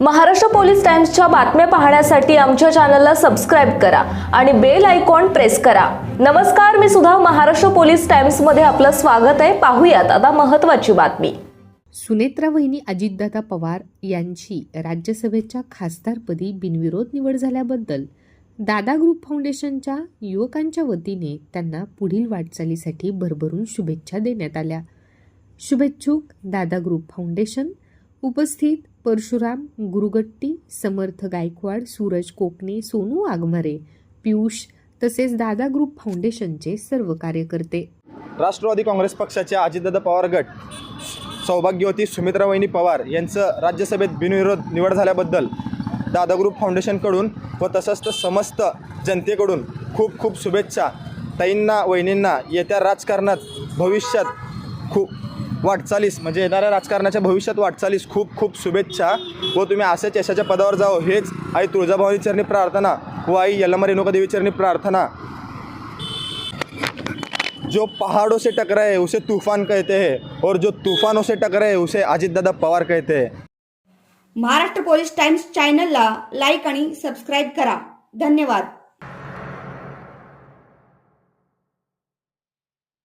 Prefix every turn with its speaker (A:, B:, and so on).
A: Maharashtra police टाइम्सच्या बातम्या पाहण्यासाठी आमच्या चॅनलला सबस्क्राईब करा आणि बेल आयकॉन प्रेस करा. नमस्कार मी सुद्धा महाराष्ट्र पोलीस टाइम्समध्ये आपलं स्वागत आहे. पाहूयात आता महत्त्वाची बातमी.
B: सुनेत्रा वहिनी अजितदादा पवार यांची राज्यसभेच्या खासदारपदी बिनविरोध निवड झाल्याबद्दल दादा ग्रुप फाउंडेशनच्या युवकांच्या वतीने त्यांना पुढील वाटचालीसाठी भरभरून शुभेच्छा देण्यात आल्या. शुभेच्छुक दादा ग्रुप फाउंडेशन उपस्थित परशुराम गुरुगट्टी समर्थ गायकवाड सूरज कोकणे सोनू आगमरे पियुष तसेच दादा ग्रुप फाउंडेशनचे सर्व कार्यकर्ते.
C: राष्ट्रवादी काँग्रेस पक्षाचे अजितदादा पवार गट सौभाग्यवती सुमित्रा वहिनी पवार यांचं राज्यसभेत बिनविरोध निवड झाल्याबद्दल दादा ग्रुप फाउंडेशनकडून व तसंच तर समस्त जनतेकडून खूप खूप शुभेच्छा. ताईंना वहिनींना येत्या राजकारणात भविष्यात खूप वाटचालीस म्हणजे येणाऱ्या राजकारणाच्या भविष्यात वाटचालीस. खूप खूप शुभेच्छा. व तुम्ही असेच यशाच्या पदावर जाओ. हेच आई तुळजाभवानी चरणी प्रार्थना व आई यल्लमा रेणुकादेवी चरणी प्रार्थना. जो पहाड़ों से टकराए उसे तूफान कहते हैं. और जो तूफानों से टकराए उसे अजित दादा पवार कहते हैं.
D: महाराष्ट्र पोलीस टाइम्स चॅनलला लाईक आणि सबस्क्राईब करा. धन्यवाद.